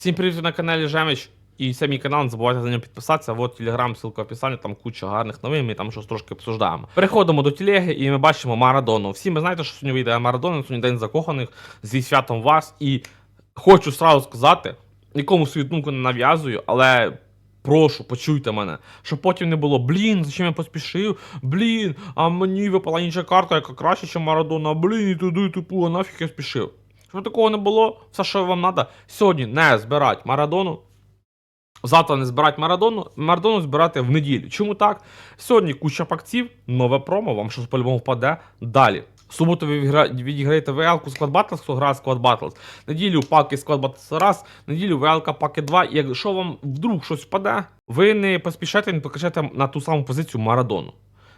Всім привіт на каналі Жемич. І це мій канал, не забувайте за нього підписатися. Вот телеграм, ссылка в описанні, там куча гарних новин, ми там щось трошки обсуждаємо. Переходимо до телеги і ми бачимо Марадону. Всі ми знаєте, що сьогодні вийде Марадона, сьогодні день закоханих зі святом вас. І хочу сразу сказати, нікому свою думку не нав'язую, але. Прошу, почуйте мене, щоб потім не було блін, зачем я поспішив? Блін, а мені випала інша карта, яка краще, ніж Марадона. Блін, і туди, тупу, а нафіг я спішив. Щоб такого не було, все, що вам треба, сьогодні не збирати Марадону. Завтра не збирати Марадону, Марадону збирати в неділю. Чому так? Сьогодні куча пакців, нове промо, вам щось по-любому впаде. Далі. В суботу ви відіграєте ВЛ-ку Squad Battles, хто грає Squad Battles. Неділю паки Squad Battles раз, неділю ВЛ паки 2. І якщо вам вдруг щось впаде, ви не поспішайте, не покажете на ту саму позицію Марадону.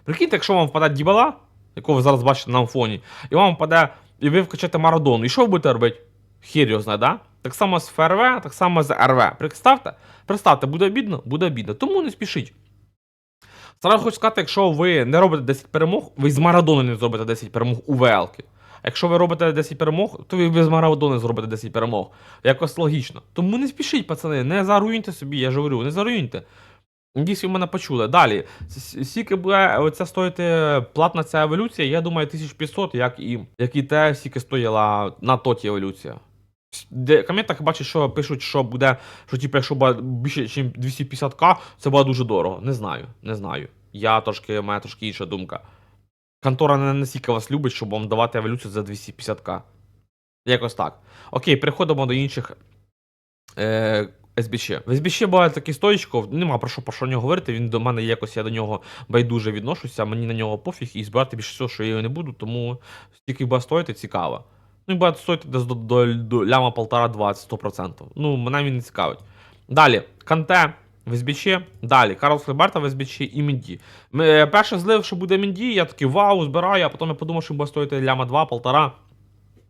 Прикиньте, якщо вам впаде Дібала, якого ви зараз бачите на фоні, і вам впаде, і ви вкачете Марадону. І що ви будете робити? Хір його знає, да? Так само з ФРВ, так само з РВ. Представте, представте, буде обідно, буде обідно. Тому не спішіть. Зараз хочу сказати, якщо ви не робите 10 перемог, ви з Марадони не зробите 10 перемог у ВЛки. Якщо ви робите 10 перемог, то ви без Марадони зробите 10 перемог. Якось логічно. Тому не спішіть, пацани, не заруйньте собі, я ж говорю, не заруйньте. Надіюсь, ви мене почули. Далі, скільки буде оця стоїти платна ця еволюція, я думаю, 1500, як і, як і те, скільки стоїла на тоті еволюція. В коментах що пишуть, що буде, що типу, якщо буде більше, ніж 250к, це буде дуже дорого. Не знаю, не знаю. Я трошки, у мене трошки інша думка. Контора не настільки вас любить, щоб вам давати еволюцію за 250к. Якось так. Окей, переходимо до інших е, СБЧ. В СБЧ буває такий стоїчков, нема про що про що нього говорити. Він до мене якось, я до нього байдуже відношуся, мені на нього пофіг і збирати більше всього, що я його не буду, тому стільки буде стоїти, цікаво. Ну і буде стоїти десь до, до, до ляма полтора 20 100%. Ну, мене він не цікавить. Далі, Канте в СБЧ, далі, Карл Флеберта в СБЧ і Менді. Ми, е, перше злив, що буде Менді, я такий вау, збираю, а потім я подумав, що буде стоїти ляма 2, полтора.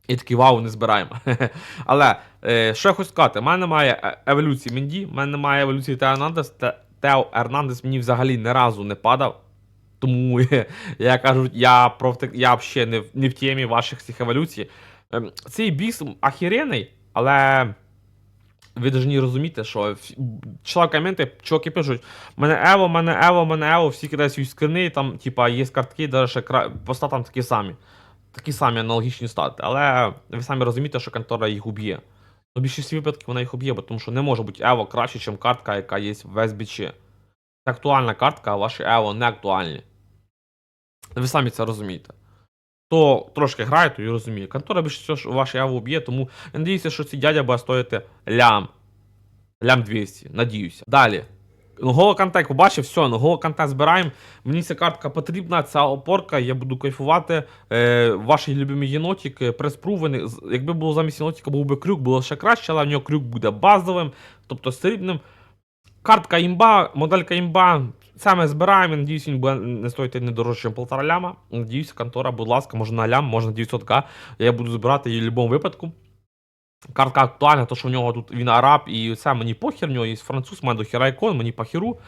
І такий вау, не збираємо. Але е, що я хочу сказати, в мене немає е, еволюції Менді, в мене немає еволюції Тео Ернандес. Тео Ернандес мені взагалі ні разу не падав. Тому я кажу, я про я взагалі не, в- не в темі ваших цих еволюцій. Ем, Цей біс ахірений, але ви повинні розуміти, що читав коменти, чуваки пишуть, мене Ево, мене Ево, мене Ево, всі кидають свої скини, там, типа, є картки, даже ще кра... по статам такі самі. Такі самі аналогічні стати. Але ви самі розумієте, що контора їх уб'є. У більшість випадків вона їх об'є, тому що не може бути Ево краще, ніж картка, яка є в СБЧ. Це актуальна картка, а ваші Ево не актуальні. Ви самі це розумієте. Хто трошки грає, то і розуміє. Контора більше що ваші Ево уб'є, тому я надіюся, що ці дядя буде стоїти лям. Лям 200, надіюся. Далі. Голо контакт побачив, все, голо контакт збираємо. Мені ця картка потрібна, ця опорка, я буду кайфувати. Е, ваші любимі єнотики, преспрувені. Якби було замість єнотика, був би крюк, було ще краще, але в нього крюк буде базовим, тобто срібним. Картка імба, моделька імба. Саме збираємо, надіюсь, він буде не стоїти не дорожче, ніж полтора ляма. Надіюсь, контора, будь ласка, може на лям, може на 900к. Я буду збирати її в будь-якому випадку. Картка актуальна, то що в нього тут він араб і це мені похер, в нього є француз, мене до хіра ікон, мені похеру.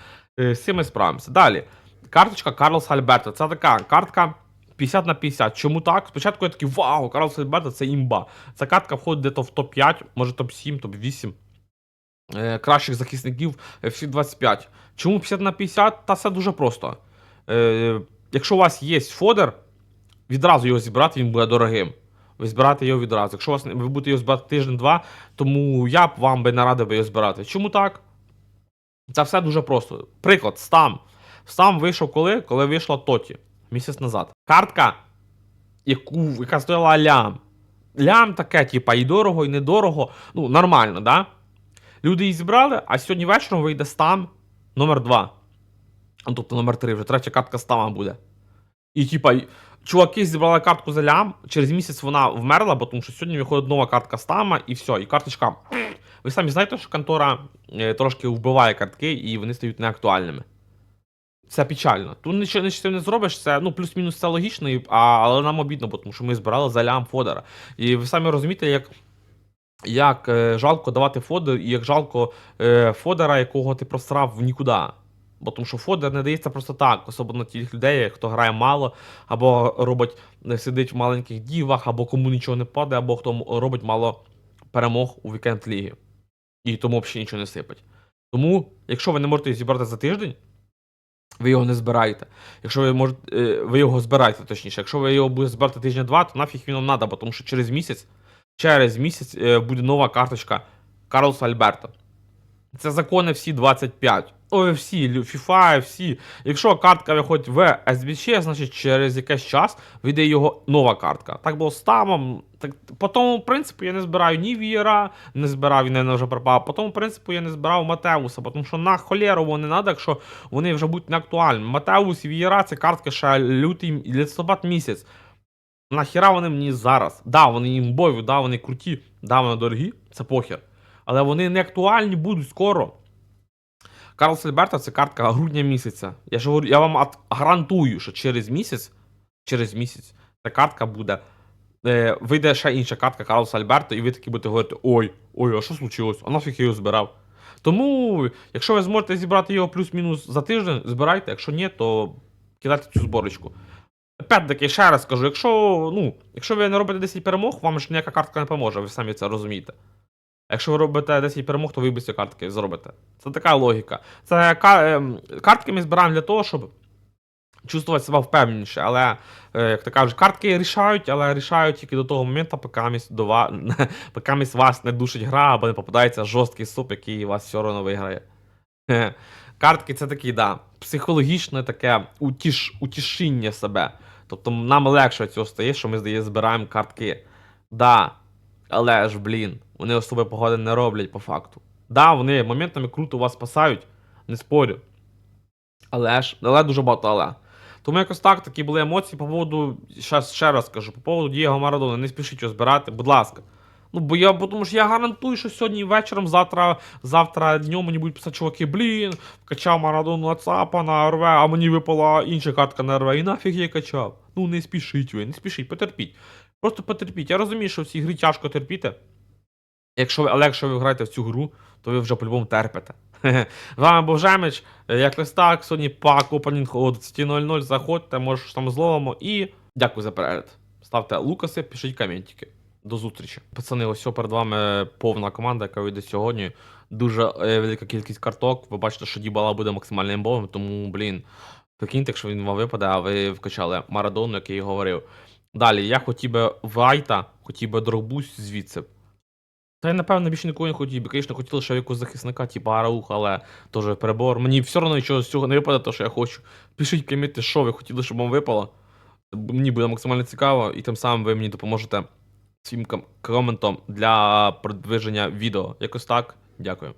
Е, З цим ми справимося. Далі. Карточка Карлос Альберто. Це така картка 50 на 50. Чому так? Спочатку я такий вау, Карлос Альберто це імба. Ця картка входить десь в топ-5, може топ-7, топ-8 е, кращих захисників е, всі 25. Чому 50 на 50? Та все дуже просто. Е, якщо у вас є фодер, відразу його зібрати, він буде дорогим. Ви збирати його відразу. Якщо вас ви будете його збирати тиждень-два, тому я б вам би не радив би його збирати. Чому так? Це все дуже просто. Приклад, стам. Стам вийшов коли? Коли вийшла Тоті місяць назад. Картка, яку, яка стояла лям. Лям таке, типа, і дорого, і недорого. Ну, нормально, да? Люди її зібрали, а сьогодні вечором вийде стам номер 2. Ну, тобто номер 3, вже третя картка стама буде. І типа, чуваки зібрали картку за лям, через місяць вона вмерла, бо тому що сьогодні виходить нова картка стама, і все, і карточка. Ви самі знаєте, що контора е, трошки вбиває картки, і вони стають неактуальними. Це печально. Тут нічого, не зробиш, це ну плюс-мінус це логічно, а, але нам обідно, бо тому що ми збирали за лям Фодера. І ви самі розумієте, як, як е, жалко давати Фодер, і як жалко е, Фодера, якого ти просрав в нікуди. Бо тому що Фодер не дається просто так, особливо тих людей, хто грає мало, або робить, сидить в маленьких дівах, або кому нічого не падає, або хто робить мало перемог у вікенд ліги. І тому взагалі нічого не сипать. Тому, якщо ви не можете зібрати за тиждень, ви його не збираєте. Якщо ви можете, ви його збираєте, точніше, якщо ви його будете збирати тижня-два, то нафіг він вам бо тому що через місяць, через місяць е, буде нова карточка Карлоса Альберта. Це закони всі 25. Всі, FIFA, всі. Якщо картка виходить в SBC, значить через якийсь час вийде його нова картка. Так було з тамом. Так, по тому принципу я не збираю ні Вієра, не збирав, він вже пропав. По тому принципу я не збирав Матеуса, тому що на холєру вони треба, якщо вони вже будуть не актуальні. Матеус і Вієра це картки ще лютий листопад місяць. Нахіра вони мені зараз? Да, вони імбові, да, вони круті, да, вони дорогі, це похер. Але вони не актуальні будуть скоро. Карлос Альберта це картка грудня місяця. Я ж говорю, я вам гарантую, що через місяць, через місяць, ця картка буде. Е, вийде ще інша картка Карлоса Альберта, і ви такі будете говорити: ой, ой, а що случилось? А нафіг я його збирав? Тому, якщо ви зможете зібрати його плюс-мінус за тиждень, збирайте. Якщо ні, то кидайте цю зборочку. Опять-таки, ще раз кажу, якщо, ну, якщо ви не робите 10 перемог, вам ж ніяка картка не поможе, ви самі це розумієте. Якщо ви робите 10 перемог, то ви без картки зробите. Це така логіка. Це ем, картки ми збираємо для того, щоб чувствувати себе впевненіше. Але, е, як то кажуть, картки рішають, але рішають тільки до того моменту, поки місь до ва... поки місь вас не душить гра, або не попадається жорсткий суп, який вас все одно виграє. Картки це такі, да, психологічне таке утіш... утішіння себе. Тобто нам легше цього стає, що ми здається, збираємо картки. Да, але ж, блін, вони особи погоди не роблять по факту. Да, вони моментами круто вас спасають, не спорю. Але ж, але дуже багато але. Тому якось так, такі були емоції по поводу, щас ще раз кажу, по поводу Дієго Марадона, не спішіть його збирати, будь ласка. Ну, бо я, тому що я гарантую, що сьогодні вечором, завтра, завтра днем мені будуть писати чуваки, блін, качав Марадону Ацапа на РВ, а мені випала інша картка на РВ, і нафіг я качав. Ну не спішіть ви, не спішіть, потерпіть. Просто потерпіть. Я розумію, що в цій грі тяжко терпіти. Якщо ви, але якщо ви граєте в цю гру, то ви вже по-любому терпите. З вами був Жемич. Якось так. Сьогодні пак опенінг о 20.00. Заходьте, може там зловимо. І дякую за перегляд. Ставте лукаси, пишіть коментики. До зустрічі. Пацани, ось перед вами повна команда, яка вийде сьогодні. Дуже е, велика кількість карток. Ви бачите, що Дібала буде максимально імбовим, тому, блін, прикиньте, якщо він вам випаде, а ви вкачали Марадону, який говорив. Далі, я хотів би Вайта, хотів би Дробусь звідси. Та я, напевно, більше нікого не хотів би. Звісно, хотіли лише якогось захисника, типу Араух, але теж перебор. Мені все одно нічого з цього не випаде, то що я хочу. Пишіть коміти, що ви хотіли, щоб вам випало. Мені буде максимально цікаво, і тим самим ви мені допоможете своїм коментом для продвиження відео. Якось так. Дякую.